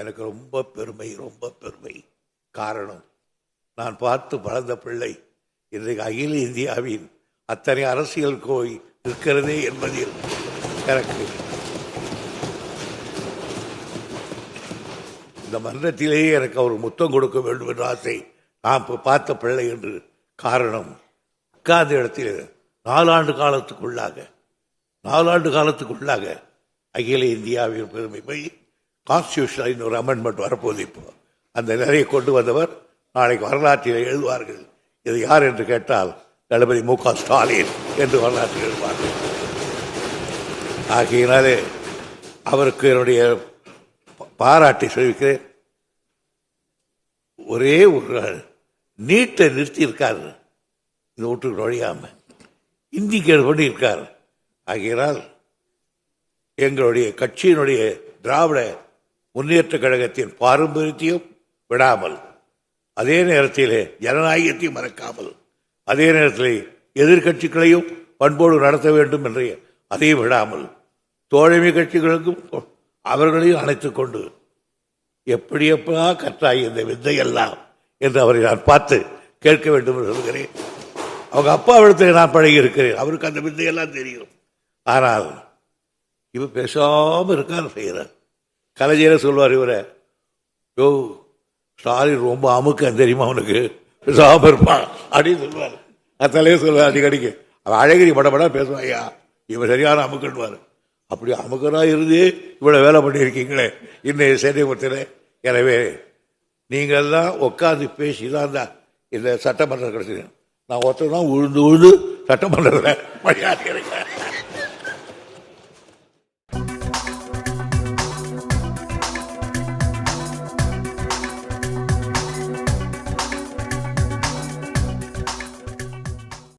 எனக்கு ரொம்ப பெருமை ரொம்ப பெருமை. காரணம் நான் பார்த்து வளர்ந்த பிள்ளை. இன்றைக்கு அகில இந்தியாவின் அத்தனை அரசியல் கோய் இருக்கிறதே என்பதில் எனக்கு இந்த மன்றத்திலேயே எனக்கு அவர் முத்தம் கொடுக்க வேண்டும் என்ற ஆசை. நான் இப்போ பார்த்த பிள்ளை என்று காரணம் உட்கார்ந்த இடத்தில் நாலாண்டு காலத்துக்குள்ளாக நாலாண்டு காலத்துக்குள்ளாக அகில இந்தியாவின் பெருமை. போய் கான்ஸ்டியூஷனில் இன்னொரு அமெண்ட்மெண்ட் வரப்போகுது இப்போ. அந்த நிலையை கொண்டு வந்தவர் நாளைக்கு வரலாற்றில் எழுதுவார்கள். இது யார் என்று கேட்டால் தளபதி மு க ஸ்டாலின் என்று வரலாற்றில் எழுதுவார்கள். ஆகையினாலே அவருக்கு என்னுடைய பாராட்டை சொல்லிக்கிறேன். ஒரே ஒரு நாள் நீட்டை நிறுத்தி இருக்காரு இந்த வீட்டுக்கு நுழையாம. இந்திக்கு பண்ணி இருக்கார் ஆகையினால் எங்களுடைய கட்சியினுடைய திராவிட முன்னேற்ற கழகத்தின் பாரம்பரியத்தையும் விடாமல் அதே நேரத்திலே ஜனநாயகத்தையும் மறக்காமல் அதே நேரத்தில் எதிர்க்கட்சிகளையும் பண்போடு நடத்த வேண்டும் என்று அதையும் விடாமல் தோழமை கட்சிகளுக்கும் அவர்களையும் அழைத்துக் கொண்டு எப்படி எப்படா கற்றாய் இந்த வித்தையெல்லாம் என்று அவரை நான் பார்த்து கேட்க வேண்டும் என்று சொல்கிறேன். அவங்க அப்பாவிடத்தில் நான் பழகி இருக்கிறேன். அவருக்கு அந்த வித்தையெல்லாம் தெரியும். ஆனால் இவர் பேசாமல் இருக்கார் செய்கிறார். கலைஞர சொல்வார் இவரை யோ ஸ்டாலின் ரொம்ப அமுக்கம் தெரியுமா அவனுக்கு பேசாம இருப்பான் அப்படின்னு சொல்லுவார் அத்தலையே சொல்லுவார் அடிக்கடிக்கு. அவன் அழகிரி படப்படா பேசுவான் ஐயா இவன் சரியான அமுக்கன்வார் அப்படி அமுக்கனா இருந்து இவ்வளோ வேலை பண்ணியிருக்கீங்களே இன்னைய சேனைபுரத்தில் எனவே நீங்கள் உட்காந்து பேசி தான் தான் இந்த சட்டமன்றம் கிடைச்சிருக்கேன் நான் ஒருத்தர் தான் உழுந்து உழுந்து சட்டமன்றத்தில் மரியாதை கிடைக்க